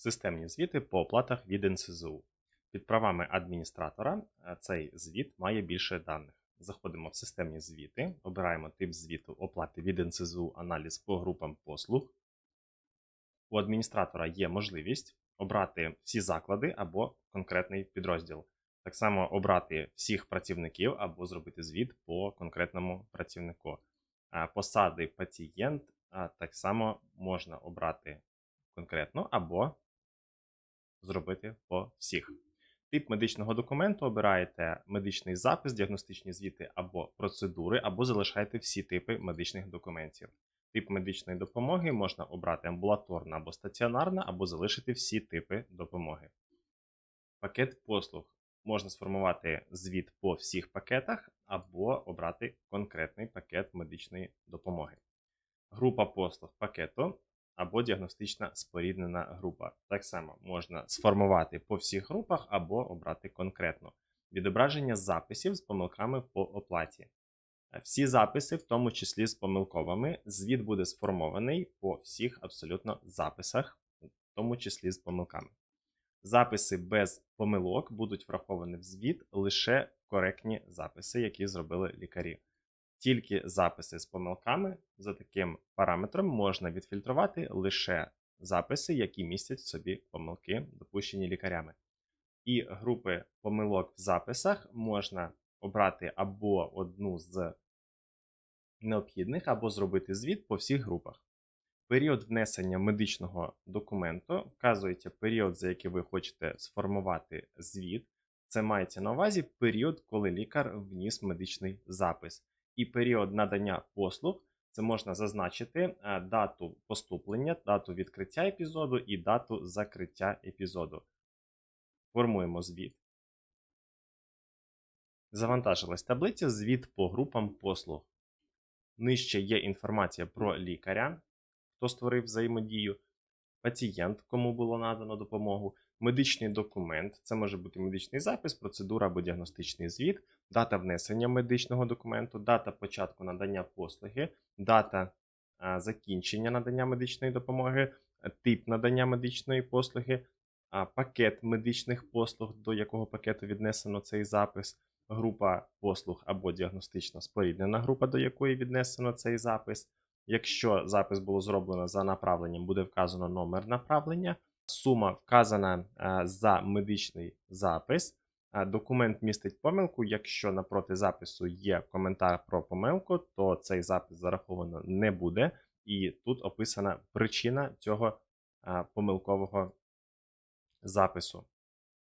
Системні звіти по оплатах від НСЗУ. Під правами адміністратора е, цей звіт має більше даних. Заходимо в системні звіти, обираємо тип звіту оплати від НСЗУ аналіз по групам послуг. У адміністратора є можливість обрати всі заклади або конкретний підрозділ. Так само обрати всіх працівників або зробити звіт по конкретному працівнику. Посади пацієнт так само можна обрати конкретно або зробити по всіх. Тип медичного документу обираєте медичний запис, діагностичні звіти або процедури, або залишаєте всі типи медичних документів. Тип медичної допомоги можна обрати амбулаторна або стаціонарна, або залишити всі типи допомоги. Пакет послуг можна сформувати звіт по всіх пакетах, або обрати конкретний пакет медичної допомоги. Група послуг пакету або діагностична споріднена група. Так само можна сформувати по всіх групах або обрати конкретно. Відображення записів з помилками по оплаті. Всі записи, в тому числі з помилковими, звіт буде сформований по всіх абсолютно записах, в тому числі з помилками. Записи без помилок будуть враховані в звіт лише коректні записи, які зробили лікарі. Тільки записи з помилками за таким параметром можна відфільтрувати лише записи, які містять в собі помилки, допущені лікарями. І групи помилок в записах можна обрати або одну з необхідних, або зробити звіт по всіх групах. Період внесення медичного документу вказується період, за який ви хочете сформувати звіт. Це мається на увазі період, коли лікар вніс медичний запис. І період надання послуг це можна зазначити е, дату поступлення, дату відкриття епізоду і дату закриття епізоду. Формуємо звіт. Завантажилась таблиця звіт по групам послуг. Нижче є інформація про лікаря, хто створив взаємодію, пацієнт, кому було надано допомогу, медичний документ, це може бути медичний запис, процедура або діагностичний звіт, дата внесення медичного документу, дата початку надання послуги, дата закінчення надання медичної допомоги, тип надання медичної послуги, пакет медичних послуг, до якого пакету віднесено цей запис, група послуг або діагностична споріднена група, до якої віднесено цей запис. Якщо запис було зроблено за направленням, буде вказано номер направлення. Сума вказана е, за медичний запис. Е, Документ містить помилку. Якщо напроти запису є коментар про помилку, то цей запис зараховано не буде. І тут описана причина цього е, помилкового запису.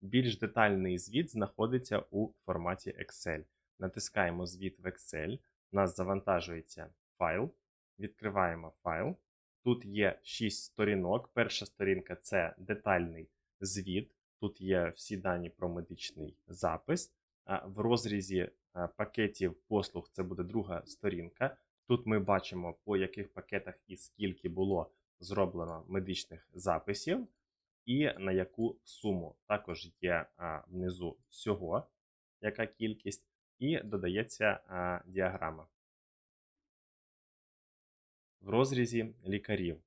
Більш детальний звіт знаходиться у форматі Excel. Натискаємо звіт в Excel, у нас завантажується файл. Відкриваємо файл. Тут є 6 сторінок. Перша сторінка це детальний звіт. Тут є всі дані про медичний запис. В розрізі пакетів послуг це буде друга сторінка. Тут ми бачимо, по яких пакетах і скільки було зроблено медичних записів, і на яку суму. Також є внизу всього, яка кількість, і додається діаграма в розрізі лікарів.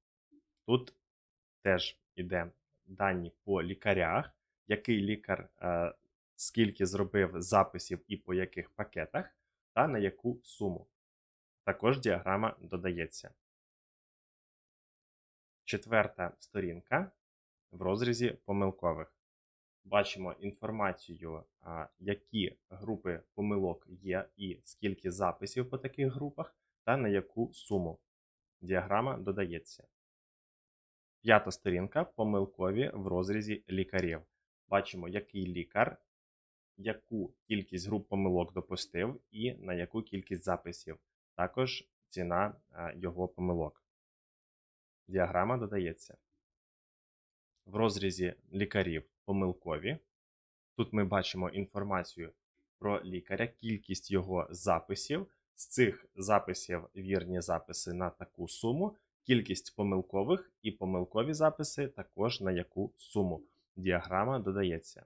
Тут теж йде дані по лікарях, який лікар е, скільки зробив записів і по яких пакетах, та на яку суму. Також діаграма додається. Четверта сторінка в розрізі помилкових. Бачимо інформацію, які групи помилок є, і скільки записів по таких групах, та на яку суму. Діаграма додається. П'ята сторінка помилкові в розрізі лікарів. Бачимо, який лікар, яку кількість груп помилок допустив і на яку кількість записів. Також ціна його помилок. Діаграма додається. В розрізі лікарів помилкові. Тут ми бачимо інформацію про лікаря, кількість його записів. З цих записів вірні записи на таку суму, кількість помилкових і помилкові записи також на яку суму. Діаграма додається.